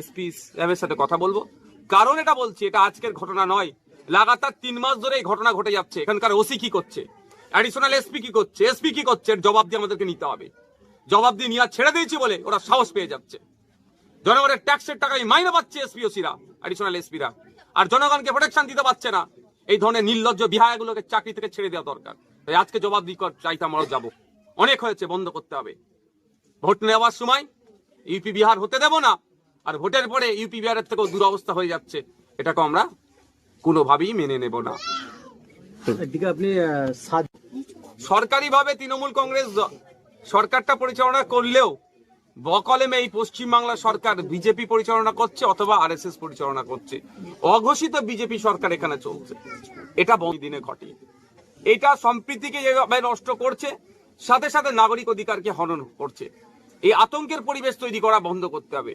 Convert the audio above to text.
SP সাহেবের সাথে কথা বলব। কারণ এটা বলছি, এটা আজকের ঘটনা নয়। লাগাতার তিন মাস ধরে এই ঘটনা ঘটে যাচ্ছে। এখানকার ওসি কি করছে? অ্যাডিশনাল এসপি কি করছে? এসপি কি করছে? জবাব দিয়ে আমাদেরকে নিতে হবে। জবাব দিয়ে নিয়ে ছেড়ে দিয়েছি বলে ওরা সাহস পেয়ে যাচ্ছে। জনগণের ট্যাক্সের টাকায় মাইনে পাচ্ছে এসপি ওসিরা অ্যাডিশনাল এসপিরা আর জনগণকে প্রোটেকশন দিতে পারছে না। এই ধরনের নির্লজ্জ বিহায়গুলোকে চাকরি থেকে ছেড়ে দেওয়া দরকার। তাই আজকে জবাব দিয়ে চাইতে আমরা যাব। অনেক হয়েছে, বন্ধ করতে হবে। ভোট নেওয়ার সময়, ইউপি বিহার হতে দেব না। আর ভোটের পরে ইউপি বিহারের থেকেও দুরবস্থা হয়ে যাচ্ছে এটাকে আমরা কোনোভাবেই মেনে নেব না। আপনি সরকারিভাবে তৃণমূল কংগ্রেস সরকারটা পরিচালনা করলেও বকলেমে এই পশ্চিমবাংলা সরকার বিজেপি পরিচালনা করছে অথবা আরএসএস পরিচালনা করছে। অঘোষিত বিজেপি সরকার এখানে চলছে। এটা দিনে ঘটে। এটা সম্প্রীতিকে যেভাবে নষ্ট করছে সাথে সাথে নাগরিক অধিকারকে হনন করছে। এই আতঙ্কের পরিবেশ তৈরি করা বন্ধ করতে হবে।